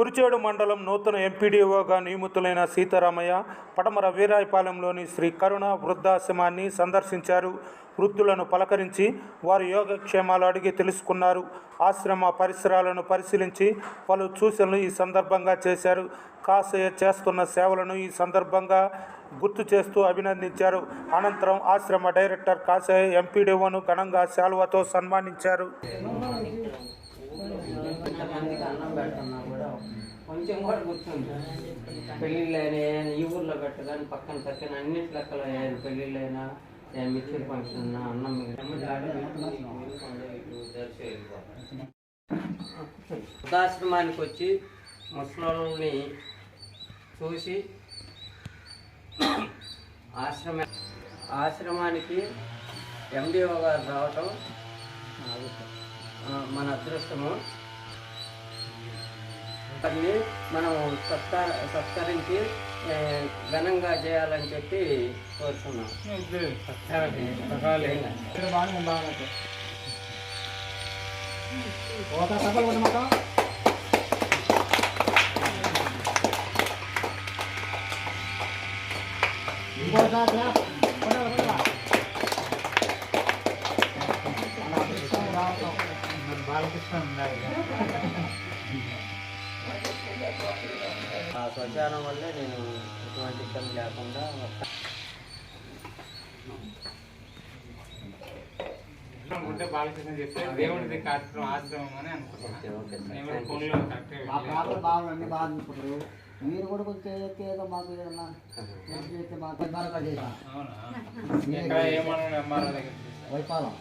కురిచేడు మండలం నూతన ఎంపీడీఓగా నియమితులైన సీతారామయ్య పటమర వీరాయపాలెంలోని శ్రీ కరుణ వృద్ధాశ్రమాన్ని సందర్శించారు. వృద్ధులను పలకరించి వారి యోగక్షేమాలు అడిగి తెలుసుకున్నారు. ఆశ్రమ పరిసరాలను పరిశీలించి పలు సూచనలు ఈ సందర్భంగా చేశారు. కాసయ్య చేస్తున్న సేవలను ఈ సందర్భంగా గుర్తు చేస్తూ అభినందించారు. అనంతరం ఆశ్రమ డైరెక్టర్ కాసయ్య ఎంపీడీఓను ఘనంగా శాలువతో సన్మానించారు ఇంతమందికి అన్నం పెడుతున్నా కూడా కొంచెం కూడా గుర్తుంది పెళ్ళిళ్ళైనా ఈ ఊర్లో పెట్టగానే పక్కన పక్కన అన్నిటి లెక్కలు అయ్యాయి పెళ్ళిళ్ళైనా ఏ ఫంక్షన్ అన్నం వృద్ధాశ్రమానికి వచ్చి ముసలి చూసి ఆశ్రమ ఆశ్రమానికి ఎండిఓ గారు రావటం మన అదృష్టము. వారిని మనం సత్కార సత్కరించి ఘనంగా చేయాలని చెప్పి కోరుతున్నాం. ఆ శ్మశానం వల్లే నేను ఎటువంటి ఇబ్బంది లేకుండా ఉంటే బాలకృష్ణ దేవుడిది కార్యక్రమం ఆశ్రమం అని అనుకుంటున్నాను మీరు కూడా కొంచెం చేస్తే ఏదో మాకు ఏదన్నా చేస్తే వైపాలం.